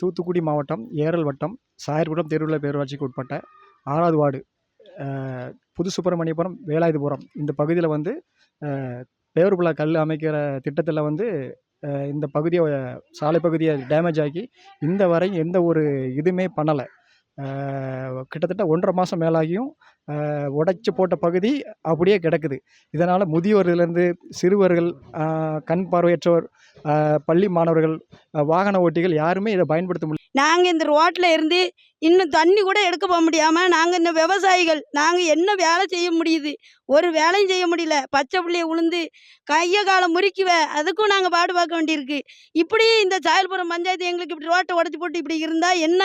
தூத்துக்குடி மாவட்டம் ஏரல் வட்டம் சாயர்குடம் தெருவுல பேரூராட்சிக்கு உட்பட்ட ஆறாவது வார்டு புது சுப்பிரமணியபுரம் வேலாயுதபுரம். இந்த பகுதியில் வந்து பேருபுலா கல் அமைக்கிற திட்டத்தில் வந்து இந்த பகுதியை சாலை பகுதியை டேமேஜ் ஆக்கி இந்த வரையும் எந்த ஒரு இதுவுமே பண்ணலை. கிட்டத்தட்ட ஒன்றரை மாதம் மேலாகியும் உடைச்சி போட்ட பகுதி அப்படியே கிடக்குது. இதனால் முதியோர்லேருந்து சிறுவர்கள் கண் பார்வையற்றோர் பள்ளி மாணவர்கள் வாகன ஓட்டிகள் யாருமே இதை பயன்படுத்த முடியல. நாங்கள் இந்த ரோட்டில் இருந்து இன்னும் தண்ணி கூட எடுக்க போக முடியாமல் நாங்கள் இந்த விவசாயிகள். நாங்கள் என்ன வேலை செய்ய முடியுது? ஒரு வேலையும் செய்ய முடியல. பச்சை புள்ளைய உளுந்து கையை காலை முறிக்குவ அதுக்கும் நாங்கள் பாடு பார்க்க வேண்டியிருக்கு. இப்படி இந்த சாயல்புரம் பஞ்சாயத்து எங்களுக்கு இப்படி ரோட்டை உடச்சி போட்டு இப்படி இருந்தால் என்ன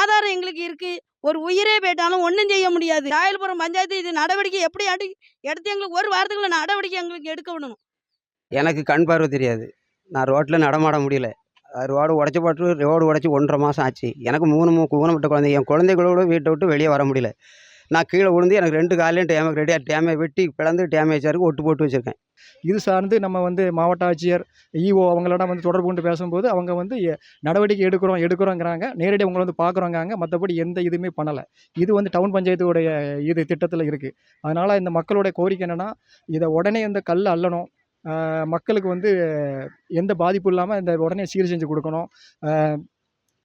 ஆதாரம் எங்களுக்கு இருக்குது ஒரு உயிரே போயிட்டாலும் ஒன்றும் செய்ய முடியாது. ராயல்புரம் பஞ்சாயத்து இது நடவடிக்கை எப்படி அடி எடுத்து எங்களுக்கு ஒரு வாரத்துக்குள்ள நடவடிக்கை எங்களுக்கு எடுக்க விடணும். எனக்கு கண் பார்வை தெரியாது. நான் ரோட்டில் நடமாட முடியல. ரோடு உடச்சி போட்டு ரோடு உடச்சி ஒன்றரை மாதம் ஆச்சு. எனக்கு மூணு மூணு ஊனப்பட்ட குழந்தை. என் குழந்தைகளோட வீட்டை விட்டு வெளியே வர முடியல. நான் கீழே விழுந்து எனக்கு ரெண்டு காலையும் டேமே ரெடியாக டேமே வெட்டி பிளந்து டேமேஜ் இருக்குது ஒட்டு போட்டு வச்சுருக்கேன். இது சார்ந்து நம்ம வந்து மாவட்ட ஆட்சியர் இஓ அவங்களோட வந்து தொடர்பு கொண்டு பேசும்போது அவங்க வந்து நடவடிக்கை எடுக்கிறோம் எடுக்கிறோங்கிறாங்க. நேரடியாக உங்களை வந்து பார்க்குறோங்காங்க மற்றபடி எந்த இதுவுமே பண்ணலை. இது வந்து டவுன் பஞ்சாயத்துடைய இது திட்டத்தில் இருக்குது அதனால் இந்த மக்களுடைய கோரிக்கை என்னென்னா இதை உடனே இந்த கல் அள்ளணும் மக்களுக்கு வந்து எந்த பாதிப்பும் இல்லாமல் இந்த உடனே சீர் செஞ்சு கொடுக்கணும்.